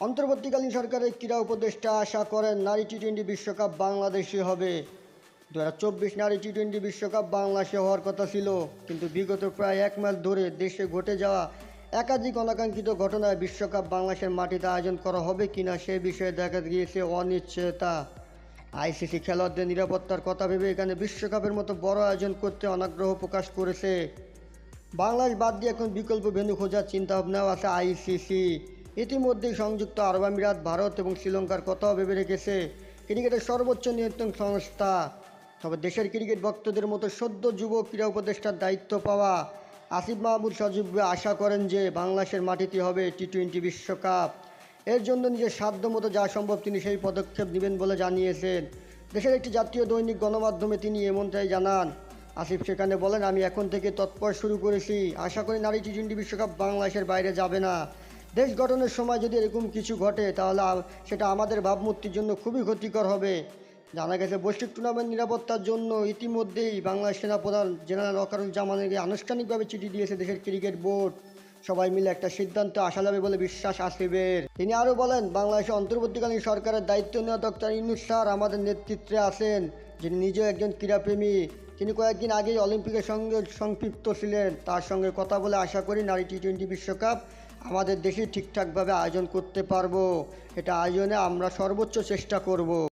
অন্তর্বর্তীকালীন সরকারের ক্রীড়া উপদেষ্টা আশা করেন নারী টি টোয়েন্টি বিশ্বকাপ বাংলাদেশে হবে। দু হাজার চব্বিশ নারী টি টোয়েন্টি বিশ্বকাপ বাংলাদেশে হওয়ার কথা ছিল, কিন্তু বিগত প্রায় এক মাস ধরে দেশে ঘটে যাওয়া একাধিক অনাকাঙ্ক্ষিত ঘটনায় বিশ্বকাপ বাংলাদেশের মাটিতে আয়োজন করা হবে কিনা সে বিষয়ে দেখা গিয়েছে অনিশ্চয়তা। আইসিসি খেলোয়াড়দের নিরাপত্তার কথা ভেবে এখানে বিশ্বকাপের মতো বড় আয়োজন করতে অনাগ্রহ প্রকাশ করেছে। বাংলাদেশ বাদ দিয়ে এখন বিকল্প ভেন্যু খোঁজার চিন্তাভাবনাও আছে আইসিসি। ইতিমধ্যেই সংযুক্ত আরব আমিরাত, ভারত এবং শ্রীলঙ্কার কথাও ভেবে রেখেছে ক্রিকেটের সর্বোচ্চ নিয়ন্ত্রণ সংস্থা। তবে দেশের ক্রিকেট ভক্তদের মতো সদ্য যুব ক্রীড়া উপদেষ্টার দায়িত্ব পাওয়া আসিফ মাহমুদ সজীব আশা করেন যে বাংলাদেশের মাটিতে হবে টি টোয়েন্টি বিশ্বকাপ। এর জন্য নিজের সাধ্যমতো যা সম্ভব তিনি সেই পদক্ষেপ নেবেন বলে জানিয়েছেন। দেশের একটি জাতীয় দৈনিক গণমাধ্যমে তিনি এমনটাই জানান। আসিফ সেখানে বলেন, আমি এখন থেকে তৎপর শুরু করেছি। আশা করি নারী টি টোয়েন্টি বিশ্বকাপ বাংলাদেশের বাইরে যাবে না। দেশ গঠনের সময় যদি এরকম কিছু ঘটে, তাহলে সেটা আমাদের ভাবমূর্তির জন্য খুবই ক্ষতিকর হবে। জানা গেছে, বৈশ্বিক টুর্নামেন্ট নিরাপত্তার জন্য ইতিমধ্যেই বাংলাদেশ সেনাপ্রধান জেনারেল ওয়াকারুজ্জামানকে আনুষ্ঠানিকভাবে চিঠি দিয়েছে দেশের ক্রিকেট বোর্ড। সবাই মিলে একটা সিদ্ধান্ত আসা যাবে বলে বিশ্বাস আসিবের তিনি আরও বলেন, বাংলাদেশের অন্তর্বর্তীকালীন সরকারের দায়িত্ব নেওয়া ডক্টর ইউনুস স্যার আমাদের নেতৃত্বে আছেন। যিনি নিজেও একজন ক্রীড়াপ্রেমী। তিনি কয়েকদিন আগেই অলিম্পিকের সঙ্গে সংক্ষিপ্ত ছিলেন। তার সঙ্গে কথা বলে আশা করি নারী টি টোয়েন্টি বিশ্বকাপ আমাদের দেশে ঠিকঠাকভাবে আয়োজন করতে পারব। এটা আয়োজনে আমরা সর্বোচ্চ চেষ্টা করব।